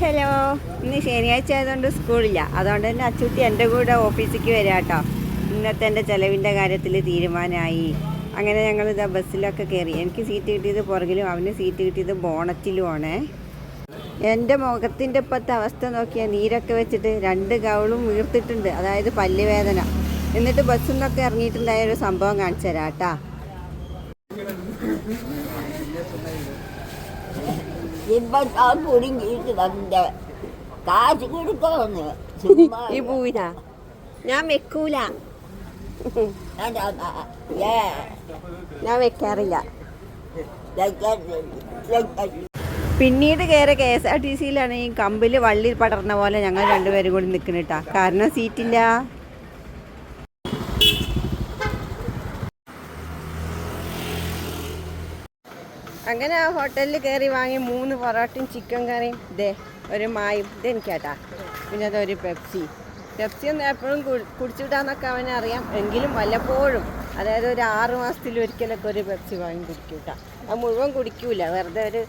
Hello ഇന്ന് ശനിയാഴ്ച ആയതുകൊണ്ട് സ്കൂളില്ല. അതുകൊണ്ട് തന്നെ അച്ചുട്ടി എന്റെ കൂടെ ഓഫീസിലേക്ക് വരിക കേട്ടോ. ഇന്നത്തെ എന്റെ ചിലവിന്റെ കാര്യത്തിൽ തീരുമാനമായി. അങ്ങനെ ഞങ്ങൾ ഇതാ ബസ്സിലൊക്കെ കയറി. എനിക്ക് സീറ്റ് കിട്ടിയത് പുറകിലും അവന് സീറ്റ് കിട്ടിയത് ബോണറ്റിലുമാണ്. എന്റെ മുഖത്തിന്റെ ഇപ്പോഴത്തെ അവസ്ഥ നോക്കിയാൽ നീരൊക്കെ വെച്ചിട്ട് രണ്ട് കവളും വീർത്തിട്ടുണ്ട്. അതായത് പല്ലുവേദന. എന്നിട്ട് ബസ്സിൽ നിന്നൊക്കെ ഇറങ്ങിയിട്ടുണ്ടായ ഒരു സംഭവം കാണിച്ചു തരാം കേട്ടാ. ഇപ്പൊ ആ കുടുങ്ങിയിട്ട് വന്ന കാശ് കൊടുക്കാന്ന് ചുമ്മാ ഈ പൂവിനാ? ഞാൻ വെക്കൂല. അതാ, ആ, ഏ, ഞാൻ വെക്കാറില്ല. ലൈക്കാൻ- ലൈക്കാൻ. പിന്നീട് കയറി കെ എസ് ആർ ടി സിയിലാണ് ഈ കമ്പിൽ വള്ളി പടർന്ന പോലെ ഞങ്ങൾ രണ്ടുപേരും കൂടി നിൽക്കുന്നിട്ടാ കാരണം സീറ്റില്ല. അങ്ങനെ ആ ഹോട്ടലിൽ കയറി വാങ്ങി മൂന്ന് പൊറോട്ടയും ചിക്കൻ കറിയും. ഇതേ ഒരു മായും. ഇതെനിക്കാട്ടാ പിന്നെ അതൊരു പെപ്സി. പെപ്സി ഒന്നും എപ്പോഴും കുടിച്ചുവിടാന്നൊക്കെ അറിയാം എങ്കിലും വല്ലപ്പോഴും അതായത് ഒരു ആറ് മാസത്തിൽ ഒരിക്കലൊക്കെ ഒരു പെപ്സി വാങ്ങി കുടിക്കൂട്ടാ. അത് മുഴുവൻ കുടിക്കൂല. വെറുതെ ഒരു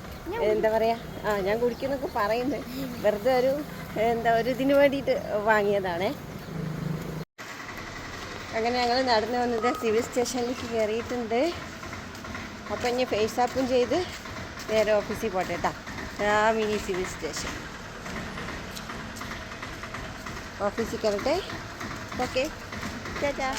എന്താ പറയുക ആ ഞാൻ കുടിക്കുന്നൊക്കെ പറയുന്നത് വെറുതെ ഒരു എന്താ ഒരു ഇതിന് വേണ്ടിയിട്ട് വാങ്ങിയതാണേ. അങ്ങനെ ഞങ്ങൾ നടന്നു വന്നത് സിവിൽ സ്റ്റേഷനിലേക്ക് കയറിയിട്ടുണ്ട്. അപ്പം ഇനി ഫേസ് ആപ്പും ചെയ്ത് നേരെ ഓഫീസിൽ പോട്ടെ കേട്ടോ മിനി സിവിൽ സ്റ്റേഷൻ ഓഫീസിൽ കയറട്ടെ ഓക്കെ ചേട്ടാ